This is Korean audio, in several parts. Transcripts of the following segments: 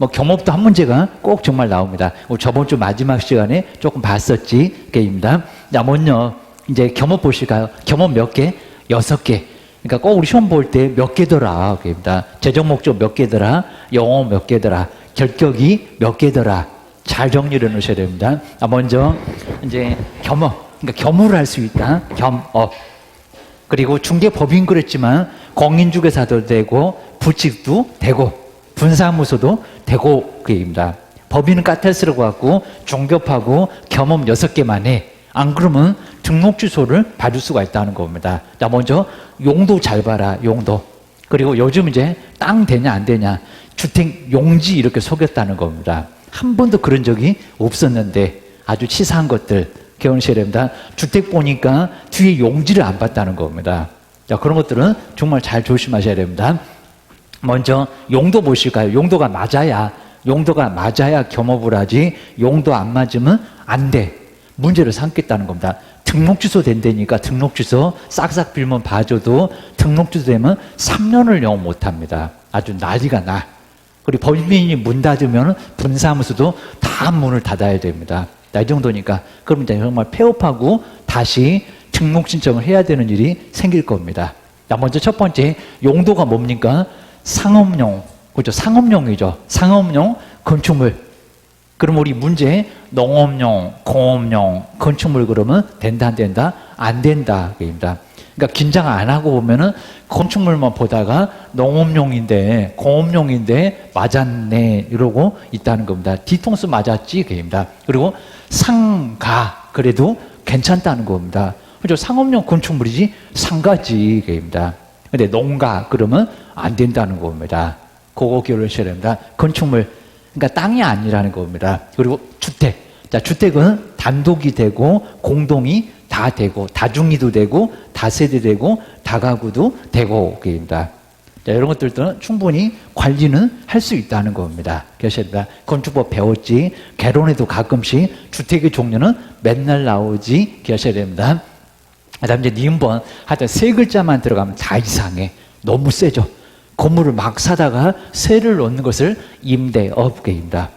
뭐 겸업도 한 문제가 꼭 정말 나옵니다. 뭐 저번 주 마지막 시간에 조금 봤었지 게임입니다. 자 먼저 이제 겸업 보실까요? 겸업 몇 개? 여섯 개. 그러니까 꼭 우리 시험 볼 때 몇 개더라 게임입니다. 재정 목적 몇 개더라? 영어 몇 개더라? 결격이 몇 개더라? 잘 정리를 해 놓으셔야 됩니다. 아, 먼저 이제 겸업. 그러니까 겸업을 할 수 있다. 겸업. 그리고 중개법인 그랬지만 공인중개사도 되고 부칙도 되고 분사무소도 되고 그입니다. 법인은 까탈스러고 갖고 중개업하고 겸업 여섯 개만 해. 안 그러면 등록 주소를 받을 수가 있다는 겁니다. 자 먼저 용도 잘 봐라 용도. 그리고 요즘 이제 땅 되냐 안 되냐 주택 용지 이렇게 속였다는 겁니다. 한 번도 그런 적이 없었는데 아주 치사한 것들 개원시해야 됩니다. 주택 보니까 뒤에 용지를 안 봤다는 겁니다. 자, 그런 것들은 정말 잘 조심하셔야 됩니다. 먼저 용도 보실까요? 용도가 맞아야 용도가 맞아야 겸업을 하지 용도 안 맞으면 안 돼. 문제를 삼겠다는 겁니다. 등록 주소 된다니까 등록 주소 싹싹 빌면 봐줘도 등록 주소 되면 3년을 영업 못 합니다. 아주 난리가 나. 그리고 법인이 문 닫으면 분사무소도 다 문을 닫아야 됩니다. 이 정도니까 이제 정말 폐업하고 다시 등록 신청을 해야 되는 일이 생길 겁니다. 자, 먼저 첫 번째 용도가 뭡니까? 상업용, 그죠? 상업용이죠. 상업용 건축물. 그럼 우리 문제 농업용, 공업용, 건축물 그러면 된다 안 된다? 안 된다 그입니다. 그러니까 긴장 안 하고 보면은 건축물만 보다가 농업용인데 공업용인데 맞았네 이러고 있다는 겁니다. 뒤통수 맞았지 그입니다. 그리고 상가 그래도 괜찮다는 겁니다. 그죠? 상업용 건축물이지 상가지 그입니다. 근데 농가 그러면 안 된다는 겁니다. 그거 기억하셔야 됩니다. 건축물 그러니까 땅이 아니라는 겁니다. 그리고 주택. 자, 주택은 단독이 되고 공동이 다 되고 다중이도 되고 다세대 되고 다가구도 되고 그입니다. 자, 이런 것들도 충분히 관리는 할 수 있다는 겁니다. 됩니다. 건축법 배웠지. 개론에도 가끔씩 주택의 종류는 맨날 나오지. 그러셔야 됩니다. 그 다음 이제 니은번 하여튼 세 글자만 들어가면 다 이상해. 너무 세죠. 건물을 막 사다가 세를 넣는 것을 임대업계입니다.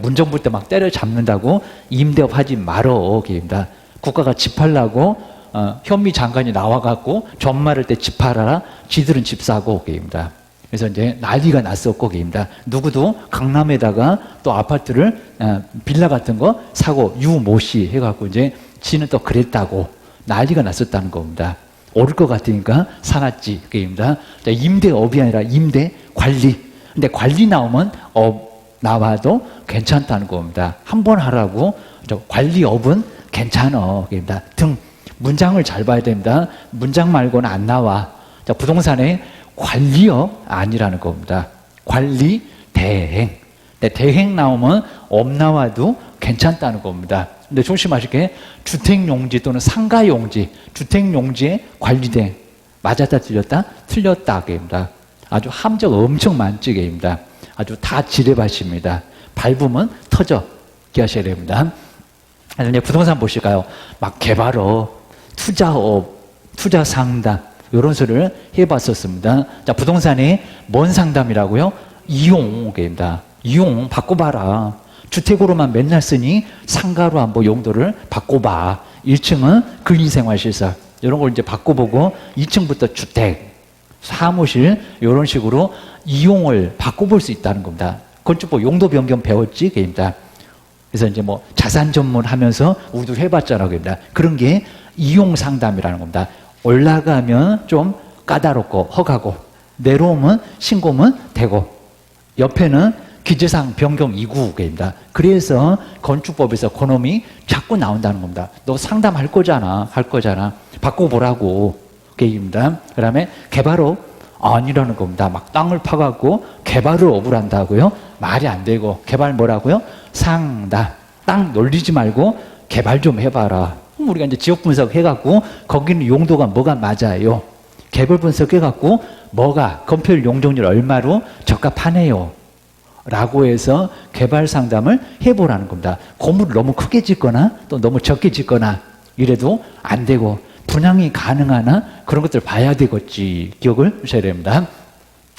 문정 볼때막 때려 잡는다고 임대업 하지 말어 계입니다. 국가가 집하려고 어, 현미 장관이 나와갖고 전말할 때 집 팔아라. 지들은 집 사고 계입니다. 그래서 이제 난리가 났었고 계입니다. 누구도 강남에다가 또 아파트를 어, 빌라 같은 거 사고 유모씨 해갖고 이제 지는 또 그랬다고 난리가 났었다는 겁니다. 오를 것 같으니까 사놨지. 그입니다. 임대업이 아니라 임대 관리. 근데 관리 나오면 업 나와도 괜찮다는 겁니다. 한 번 하라고 저 관리업은 괜찮어. 그입니다. 등 문장을 잘 봐야 됩니다. 문장 말고는 안 나와. 자, 부동산에 관리업 아니라는 겁니다. 관리 대행. 대행 나오면 업 나와도 괜찮다는 겁니다. 근데 조심하실 게 주택용지 또는 상가용지, 주택용지의 관리대 맞았다 틀렸다? 틀렸다 게입니다. 아주 함정 엄청 많지 게입니다. 아주 다 지뢰밭입니다. 밟으면 터져 기하셔야 됩니다. 그래서 부동산 보실까요? 막 개발업, 투자업, 투자 상담 이런 소리를 해봤었습니다. 자 부동산이 뭔 상담이라고요? 이용입니다. 이용 바꿔봐라. 주택으로만 맨날 쓰니 상가로 한번 용도를 바꿔봐. 1층은 근린생활시설 이런 걸 이제 바꿔보고 2층부터 주택, 사무실 이런 식으로 이용을 바꿔볼 수 있다는 겁니다. 건축법 용도 변경 배웠지, 그입니다. 그래서 이제 뭐 자산 전문 하면서 우리도 해봤잖아, 그입니다. 그런 게 이용 상담이라는 겁니다. 올라가면 좀 까다롭고 허가고 내려오면 신고면 되고 옆에는 기재상 변경 2구입니다. 그래서 건축법에서 그놈이 자꾸 나온다는 겁니다. 너 상담할 거잖아. 할 거잖아. 바꿔보라고. 게입니다. 그 다음에 개발업 아니라는 겁니다. 막 땅을 파갖고 개발을 업을 한다고요? 말이 안 되고 개발 뭐라고요? 상담. 땅 놀리지 말고 개발 좀 해봐라. 우리가 이제 지역 분석 해갖고 거기는 용도가 뭐가 맞아요. 개별 분석 해갖고 뭐가 건폐율 용적률 얼마로 적합하네요. 라고 해서 개발 상담을 해보라는 겁니다. 건물을 너무 크게 짓거나 또 너무 적게 짓거나 이래도 안 되고 분양이 가능하나 그런 것들 봐야 되겠지. 기억을 하셔야 됩니다.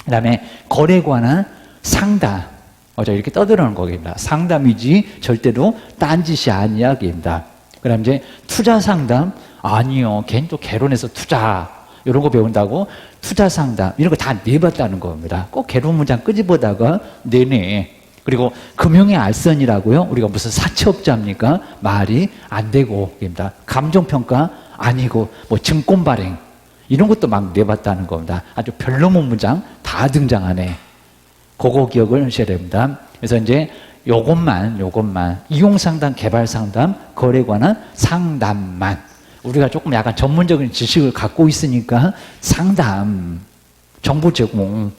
그 다음에 거래 관한 상담. 어자 이렇게 떠들어는 거입니다. 상담이지 절대로 딴짓이 아니야 게입니다. 그 다음 이제 투자 상담 아니요, 걔는 또 개론해서 투자 이런 거 배운다고 투자 상담 이런 거 다 내봤다는 겁니다. 꼭 개론 문장 끄집어다가 내내 그리고 금융의 알선이라고요. 우리가 무슨 사채업자입니까? 말이 안 되고 입니다. 감정 평가 아니고 뭐 증권 발행 이런 것도 막 내봤다는 겁니다. 아주 별로문 문장 다 등장하네. 그거 기억을 하셔야 됩니다. 그래서 이제 요것만, 요것만, 이용 상담, 개발 상담, 거래 관한 상담만. 우리가 조금 약간 전문적인 지식을 갖고 있으니까 상담, 정보 제공,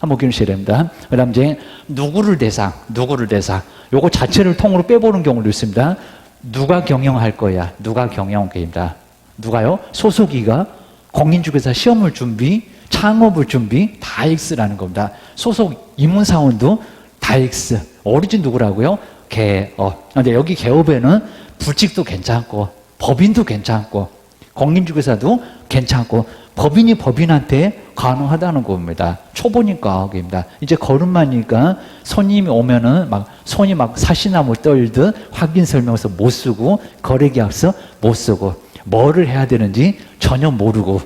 한번 기억하셔야 됩니다. 그 다음 이제 누구를 대상, 누구를 대상. 요거 자체를 통으로 빼보는 경우도 있습니다. 누가 경영할 거야? 누가 경영입니다. 누가요? 소속이가 공인중개사 시험을 준비, 창업을 준비, 다 X라는 겁니다. 소속 임원사원도 다 X. 어리진 누구라고요? 개업. 근데 여기 개업에는 불직도 괜찮고, 법인도 괜찮고, 공인중개사도 괜찮고, 법인이 법인한테 가능하다는 겁니다. 초보니까, 그입니다. 이제 걸음마니까 손님이 오면은 막 손이 막 사시나무 떨듯 확인 설명서 못 쓰고, 거래 계약서 못 쓰고, 뭐를 해야 되는지 전혀 모르고,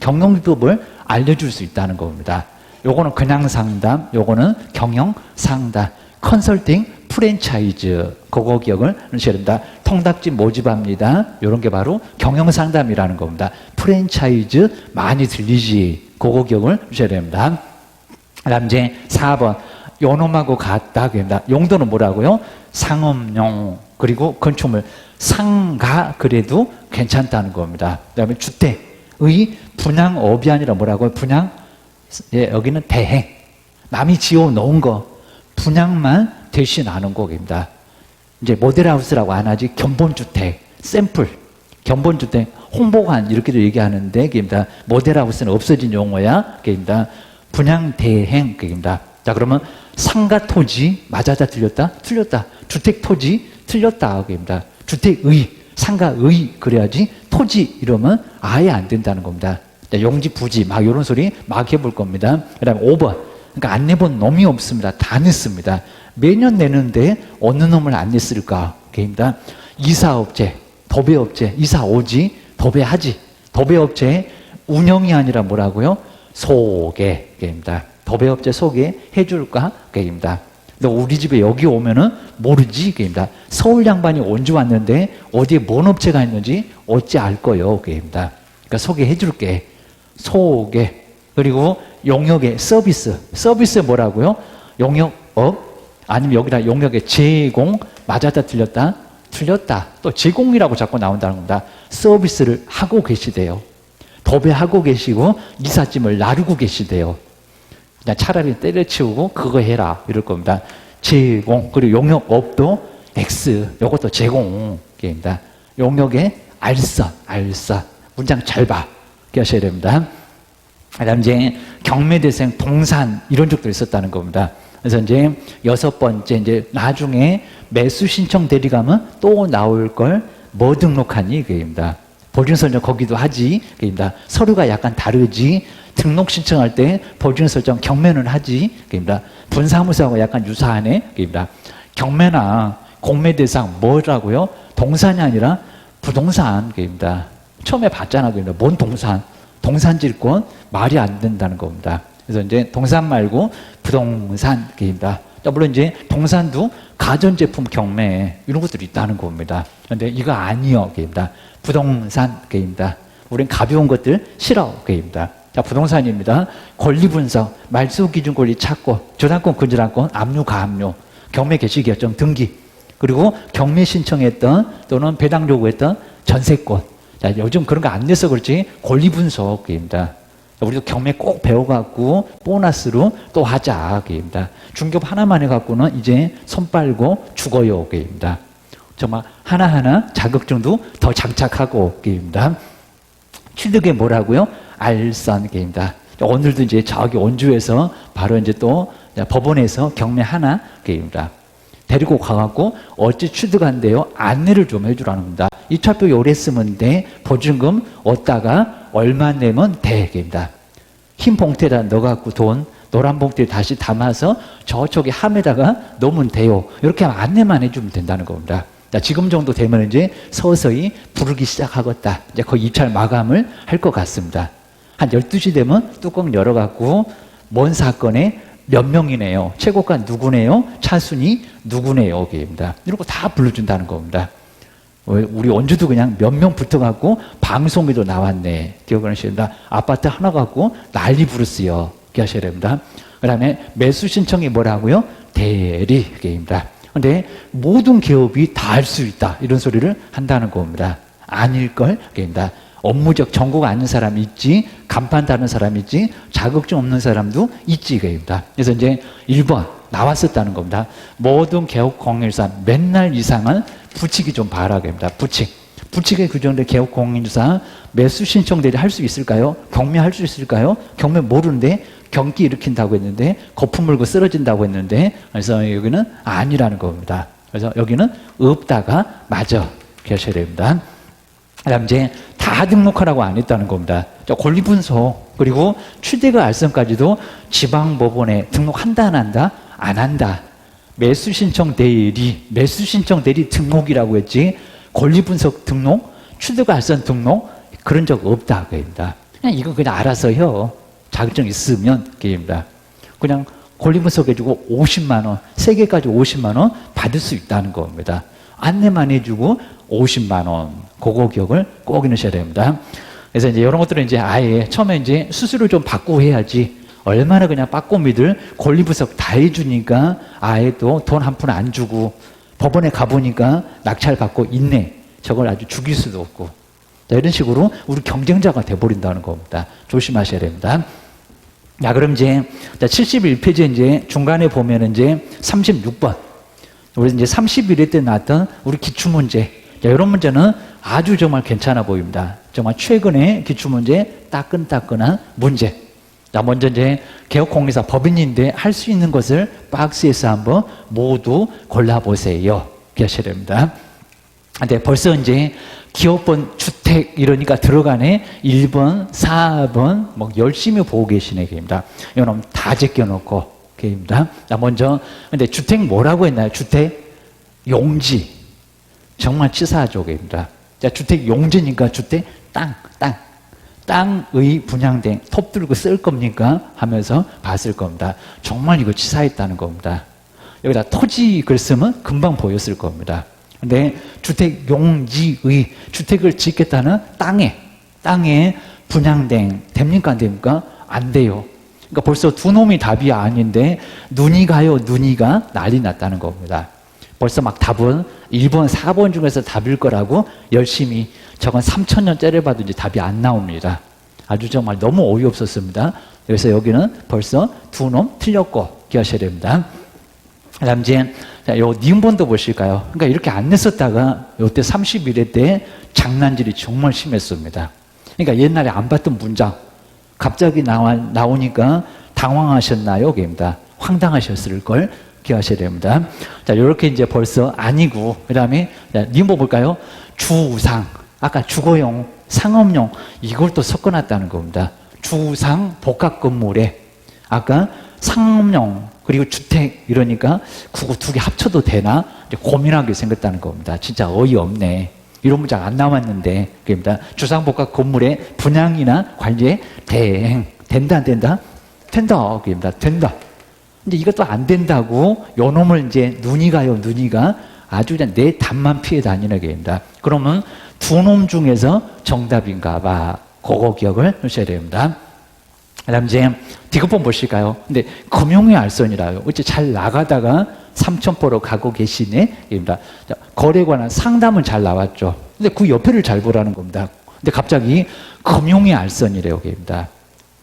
경영비법을 알려줄 수 있다는 겁니다. 요거는 그냥 상담, 요거는 경영 상담, 컨설팅, 프랜차이즈, 그거 기억을 하셔야 됩니다. 통닭집 모집합니다. 요런 게 바로 경영 상담이라는 겁니다. 프랜차이즈 많이 들리지, 그거 기억을 하셔야 됩니다. 그 다음 이제 4번. 요놈하고 같다. 그입니다. 용도는 뭐라고요? 상업용, 그리고 건축물. 상가, 그래도 괜찮다는 겁니다. 그 다음에 주택의 분양업이 아니라 뭐라고요? 분양, 예, 여기는 대행. 남이 지어 놓은 거, 분양만 대신하는 곡입니다. 이제 모델하우스라고 안 하지, 견본주택, 샘플, 견본주택, 홍보관, 이렇게도 얘기하는데, 그입니다. 모델하우스는 없어진 용어야, 그입니다. 분양 대행, 그입니다. 자, 그러면 상가 토지, 맞아다 틀렸다? 틀렸다. 주택 토지, 틀렸다. 그입니다. 주택의, 상가의, 그래야지 토지 이러면 아예 안 된다는 겁니다. 자, 용지, 부지, 막 이런 소리 막 해볼 겁니다. 그 다음에 5번. 그러니까 안 내본 놈이 없습니다. 다 냈습니다. 매년 내는데 어느 놈을 안 냈을까? 그입니다. 이사업체, 도배업체, 이사 오지, 도배하지. 도배업체 운영이 아니라 뭐라고요? 소개입니다. 도배업체 소개 해 줄까? 그입니다. 너 우리 집에 여기 오면은 모르지? 그입니다. 서울 양반이 언제 왔는데 어디에 뭔 업체가 있는지 어찌 알 거요? 그입니다. 그러니까 소개해 줄게. 소개. 그리고 용역의 서비스. 서비스 뭐라고요? 용역업 아니면 여기다 용역의 제공 맞았다 틀렸다? 틀렸다. 또 제공이라고 자꾸 나온다는 겁니다. 서비스를 하고 계시대요. 도배하고 계시고 이삿짐을 나르고 계시대요. 그냥 차라리 때려치우고 그거 해라 이럴 겁니다. 제공 그리고 용역업도 X 요것도 제공입니다. 용역의 알선 알선 문장 잘 봐. 하셔야 됩니다. 그다음 이제 경매대생 동산 이런 적도 있었다는 겁니다. 그래서 이제 여섯 번째 이제 나중에 매수 신청 대리가면 또 나올 걸 뭐 등록하니 이게입니다. 보증 설정 거기도 하지 이게입니다. 서류가 약간 다르지 등록 신청할 때 보증 설정 경매는 하지 이게입니다. 분사무소하고 약간 유사하네 이게입니다. 경매나 공매 대상 뭐라고요? 동산이 아니라 부동산 이게입니다. 처음에 봤잖아 그입니다. 뭔 동산? 동산질권 말이 안 된다는 겁니다. 그래서 이제 동산 말고 부동산 게입니다. 물론 이제 동산도 가전제품 경매 이런 것들이 있다는 겁니다. 그런데 이거 아니요 게입니다. 부동산 게입니다. 우린 가벼운 것들 싫어 게입니다. 자 부동산입니다. 권리 분석, 말소 기준 권리 찾고 저당권, 근저당권, 압류, 가압류, 경매 개시 결정 등기 그리고 경매 신청했던 또는 배당 요구했던 전세권. 자 요즘 그런 거안 내서 그렇지 권리 분석입니다. 우리도 경매 꼭 배워갖고 보너스로 또 하자 게입니다. 중급 하나만 해갖고는 이제 손 빨고 죽어요 게입니다. 정말 하나하나 자격증도 더 장착하고 게입니다. 취득에 뭐라고요? 알선 게입니다. 오늘도 이제 저기 원주에서 바로 이제 또 법원에서 경매 하나 게입니다. 데리고 가갖고 어찌 취득한대요? 안내를 좀 해주라는 겁니다. 이 차표 요래 쓰면 돼. 보증금 얻다가 얼마 내면 돼. 입니다. 흰 봉투에다 넣어갖고 돈 노란 봉투에 다시 담아서 저쪽에 함에다가 놓으면 돼요. 이렇게 안내만 해주면 된다는 겁니다. 자, 지금 정도 되면 이제 서서히 부르기 시작하겠다. 이제 거의 입찰 마감을 할 것 같습니다. 한 12시 되면 뚜껑 열어갖고 뭔 사건에 몇 명이네요. 최고가 누구네요. 차순이 누구네요. 게입니다. 이런 거 다 불러준다는 겁니다. 어, 우리 원주도 그냥 몇 명 붙어갖고 방송에도 나왔네. 됩니다. 아파트 하나 갖고 난리 부르스요. 기억하셔야 됩니다. 그 다음에 매수 신청이 뭐라고요? 대리입니다. 근데 모든 기업이 다 할 수 있다. 이런 소리를 한다는 겁니다. 아닐걸? 입니다. 업무적 전공 아는 사람이 있지, 간판 다는 사람이 있지, 자격증 없는 사람도 있지, 이거입니다. 그래서 이제 1번 나왔었다는 겁니다. 모든 개업 공인사 맨날 이상은 부칙이 좀 바라게입니다. 부칙. 부칙에 규정된 개업 공인사 매수 신청 대리 할수 있을까요? 경매 할 수 있을까요? 경매 모르는데 경기 일으킨다고 했는데 거품 물고 쓰러진다고 했는데 그래서 여기는 아니라는 겁니다. 그래서 여기는 없다가 맞아. 기억하셔야 됩니다. 그다음 이제 다 등록하라고 안 했다는 겁니다. 저 권리 분석 그리고 취대가 알선까지도 지방 법원에 등록한다 안 한다 안 한다. 매수 신청 대리 매수 신청 대리 등록이라고 했지 권리 분석 등록 취대가 알선 등록 그런 적 없다 그입니다. 그냥 이거 그냥 알아서 해요. 자격증 있으면 게임입니다. 그냥 권리 분석 해주고 50만 원, 세 개까지 50만 원 받을 수 있다는 겁니다. 안내만 해주고 50만 원, 그거 기억을 꼭 넣으셔야 됩니다. 그래서 이제 이런 것들은 이제 아예 처음에 이제 수수료 좀 받고 해야지 얼마나 그냥 빠꼬미들 권리분석 다 해주니까 아예 또 돈 한 푼 안 주고 법원에 가보니까 낙찰 받고 있네. 저걸 아주 죽일 수도 없고. 자, 이런 식으로 우리 경쟁자가 돼버린다는 겁니다. 조심하셔야 됩니다. 자, 그럼 이제 71페이지 이제 중간에 보면 이제 36번. 우리 이제 31회 때 나왔던 우리 기출문제. 자, 이런 문제는 아주 정말 괜찮아 보입니다. 정말 최근에 기출문제 따끈따끈한 문제. 자, 먼저 이제 개혁공개사 법인인데 할 수 있는 것을 박스에서 한번 모두 골라보세요. 됩니다. 근데 벌써 이제 기업번 주택 이러니까 들어가네 1번, 4번 뭐 열심히 보고 계시네 게입니다. 이건 다 제껴놓고 게입니다. 자 먼저 근데 주택 뭐라고 했나요? 주택 용지 정말 치사하죠 게입니다. 자 주택 용지니까 주택 땅 땅. 땅의 분양된 톱 들고 쓸 겁니까? 하면서 봤을 겁니다. 정말 이거 치사했다는 겁니다. 여기다 토지 글 쓰면 금방 보였을 겁니다. 근데 주택 용지의 주택을 짓겠다는 땅에 땅에 분양된 됩니까 안 됩니까? 안 돼요. 그러니까 벌써 두 놈이 답이 아닌데 눈이 가요 눈이 가 난리 났다는 겁니다. 벌써 막 답은 1번, 4번 중에서 답일 거라고 열심히 저건 3천 년 째려봐도 이제 답이 안 나옵니다. 아주 정말 너무 어이없었습니다. 그래서 여기는 벌써 두 놈 틀렸고 기하셔야 됩니다. 그다음 이제 자, 요 니은본도 보실까요? 그러니까 이렇게 안 냈었다가 요때 31회 때 장난질이 정말 심했습니다. 그러니까 옛날에 안 봤던 문장 갑자기 나와, 나오니까 당황하셨나요? 게입니다. 황당하셨을 걸 기억하셔야 됩니다. 자, 요렇게 이제 벌써 아니고, 그 다음에, 니은본 볼까요? 주상. 아까 주거용, 상업용, 이걸 또 섞어놨다는 겁니다. 주상 복합 건물에, 아까 상업용, 그리고 주택 이러니까 그거 두 개 합쳐도 되나 고민하게 생겼다는 겁니다. 진짜 어이없네. 이런 문장 안 나왔는데 그입니다. 주상복합 건물의 분양이나 관리에 대행 된다 안 된다? 된다 그입니다. 된다. 근데 이것도 안 된다고 요 놈을 이제 눈이 가요 눈이가 아주 그냥 내 답만 피해 다니는 게입니다. 그러면 두 놈 중에서 정답인가 봐. 그거 기억을 하셔야 됩니다. 그 다음 이제 디귿번 보실까요? 근데 금융의 알선이라요. 어째 잘 나가다가 삼천포로 가고 계시네. 입니다. 자, 거래 관한 상담은 잘 나왔죠. 근데 그 옆에를 잘 보라는 겁니다. 근데 갑자기 금융의 알선이래요. 입니다.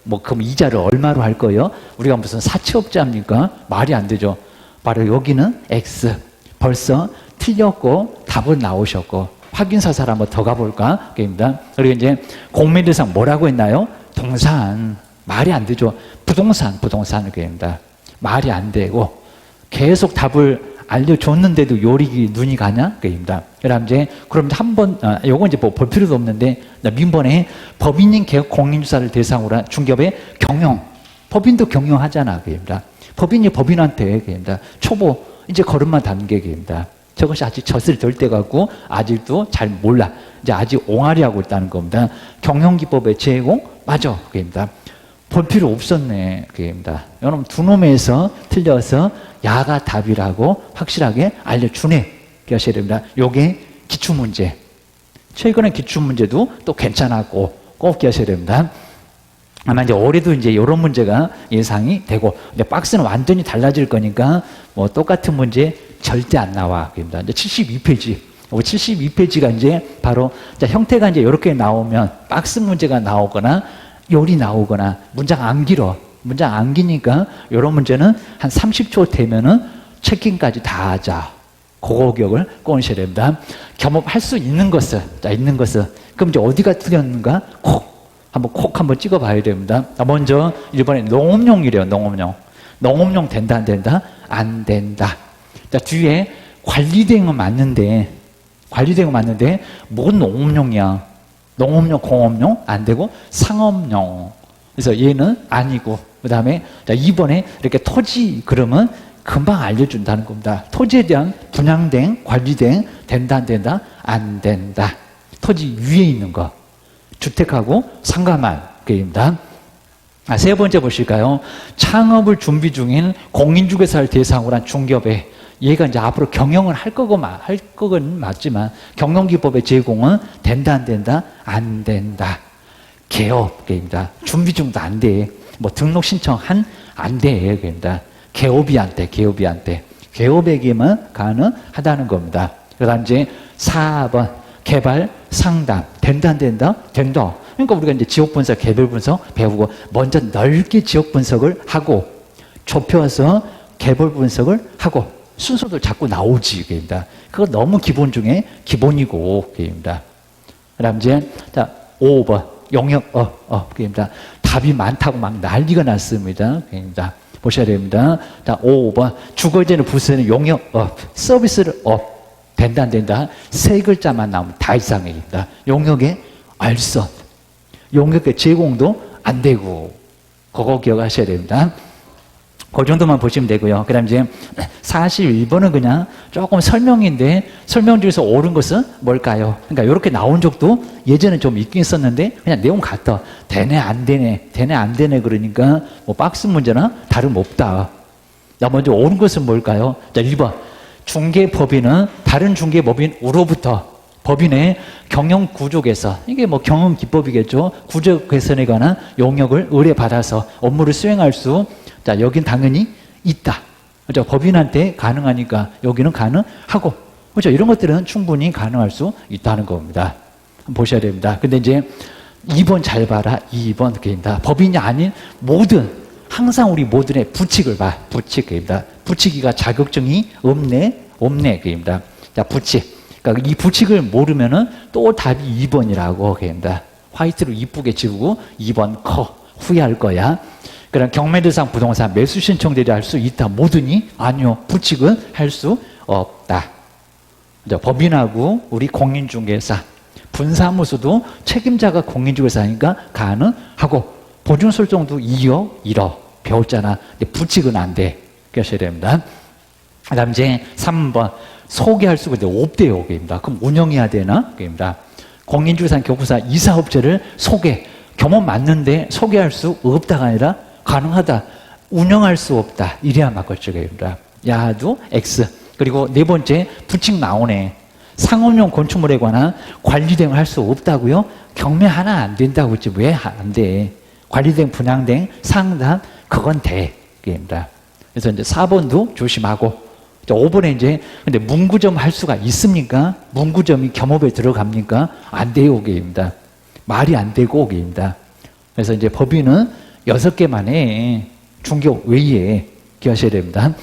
뭐 그럼 이자를 얼마로 할 거예요? 우리가 무슨 사채업자입니까? 말이 안 되죠. 바로 여기는 X. 벌써 틀렸고 답은 나오셨고 확인사살 한번 더 가볼까? 입니다. 그리고 이제 공매대상 뭐라고 했나요? 동산. 말이 안 되죠. 부동산, 부동산 그입니다. 말이 안 되고 계속 답을 알려줬는데도 요리 눈이 가냐? 그 입니다. 그다음 이제 그럼 한번 아, 요거 이제 뭐 볼 필요도 없는데 민번에 법인인 개혁 공인주사를 대상으로 한 중개업의 경영 법인도 경영하잖아, 그 입니다. 법인이 법인한테, 그 입니다. 초보, 이제 걸음마 단계입니다. 저것이 아직 젖을 덜때 갖고 아직도 잘 몰라. 이제 아직 옹알이 하고 있다는 겁니다. 경영기법의 제공? 맞아. 그입니다. 볼 필요 없었네. 그입니다. 여러분, 두 놈에서 틀려서 야가 답이라고 확실하게 알려주네. 기하셔야 됩니다. 요게 기출문제. 최근에 기출문제도 또 괜찮았고 꼭 기하셔야 됩니다. 아마 이제 올해도 이제 이런 문제가 예상이 되고, 근데 박스는 완전히 달라질 거니까 뭐 똑같은 문제 절대 안 나와. 그입니다. 이제 72페이지. 72페이지가 이제 바로 자, 형태가 이제 이렇게 나오면 박스 문제가 나오거나 요리 나오거나 문장 안 길어. 문장 안 기니까 이런 문제는 한 30초 되면은 체킹까지 다 하자. 기억을 꺼내셔야 됩니다. 겸업할 수 있는 것을, 자, 있는 것을. 그럼 이제 어디가 틀렸는가? 콕. 한번 콕 한번 찍어 봐야 됩니다. 자, 먼저 1번에 농업용이래요, 농업용. 농업용 된다, 안 된다? 안 된다. 자, 뒤에 관리대행은 맞는데, 관리대행은 맞는데, 뭔 농업용이야? 농업용, 공업용? 안 되고, 상업용. 그래서 얘는 아니고, 그 다음에, 자, 2번에 이렇게 토지, 그러면 금방 알려준다는 겁니다. 토지에 대한 분양대행, 관리대행, 된다, 안 된다? 안 된다. 토지 위에 있는 거. 주택하고 상가만 게입니다. 아, 세 번째 보실까요? 창업을 준비 중인 공인중개사를 대상으로 한 중개업에 얘가 이제 앞으로 경영을 할 거고만 할 거건 맞지만 경영기법의 제공은 된다 안 된다 안 된다 개업입니다. 준비 중도 안 돼. 뭐 등록 신청한 안 돼. 입니다 개업이 안 돼. 개업이 안 돼. 개업에게만 가능하다는 겁니다. 그다음 이제 4번 개발 상담 된다 안 된다 된다. 그러니까 우리가 이제 지역 분석, 개별 분석 배우고 먼저 넓게 지역 분석을 하고 좁혀서 개별 분석을 하고 순서도 자꾸 나오지 그입니다. 그거 너무 기본 중에 기본이고 그입니다. 그 다음 이제 자 5번 용역 어 어 그입니다. 답이 많다고 막 난리가 났습니다. 그입니다. 보셔야 됩니다. 자 5번 주거제는 부서는 용역 업 서비스를 업 된다 안 된다 세 글자만 나오면 다 이상입니다. 용역의 알선 용역의 제공도 안 되고 그거 기억하셔야 됩니다. 그 정도만 보시면 되고요. 그 다음 이제 41번은 그냥 조금 설명인데 설명 중에서 옳은 것은 뭘까요? 그러니까 이렇게 나온 적도 예전에 좀 있긴 있었는데 그냥 내용 같아. 되네 안 되네 되네 안 되네 그러니까 뭐 박스 문제나 다름없다. 자 먼저 옳은 것은 뭘까요? 자 1번 중개법인은 다른 중개법인으로부터 법인의 경영 구족에서 이게 뭐 경영 기법이겠죠. 구조 개선에 관한 용역을 의뢰받아서 업무를 수행할 수 자, 여긴 당연히 있다. 그죠? 법인한테 가능하니까 여기는 가능하고. 그죠? 이런 것들은 충분히 가능할 수 있다는 겁니다. 보셔야 됩니다. 근데 이제 2번 잘 봐라. 2번 그입니다. 법인이 아닌 모든 항상 우리 모든의 부칙을 봐. 부칙 그입니다. 부칙이가 자격증이 없네. 없네 그입니다. 자, 부칙. 그러니까 이 부칙을 모르면은 또 답이 2번이라고 그입니다. 화이트로 이쁘게 지우고 2번 커. 후회할 거야. 그럼 경매대상 부동산 매수 신청 대리할 수 있다. 모든이 아니요. 부칙은 할 수 없다. 법인하고 우리 공인중개사 분사무소도 책임자가 공인중개사니까 가능하고 보증설정도 2억 1억 배웠잖아. 근데 부칙은 안 돼. 그러셔야 됩니다. 그다음 이제 3번 소개할 수가 있는데 없대요. 그입니다. 그럼 운영해야 되나? 그입니다. 공인중개사 교부사 이사업체를 소개 경험 맞는데 소개할 수 없다가 아니라 가능하다. 운영할 수 없다. 이래야 맞겠죠입니다. 야도 X. 그리고 네 번째 부칙 나오네. 상업용 건축물에 관한 관리 대행을 할 수 없다고요? 경매 하나 안 된다고 했지 왜 안 돼? 관리 대행, 분양 대행, 상담 그건 돼. 입니다. 그래서 이제 4번도 조심하고 5번에 이제 근데 문구점 할 수가 있습니까? 문구점이 겸업에 들어갑니까? 안 돼요, 게입니다. 말이 안 되고 게입니다. 그래서 이제 법인은 여섯 개만 해. 중교 외에 기하셔야 됩니다.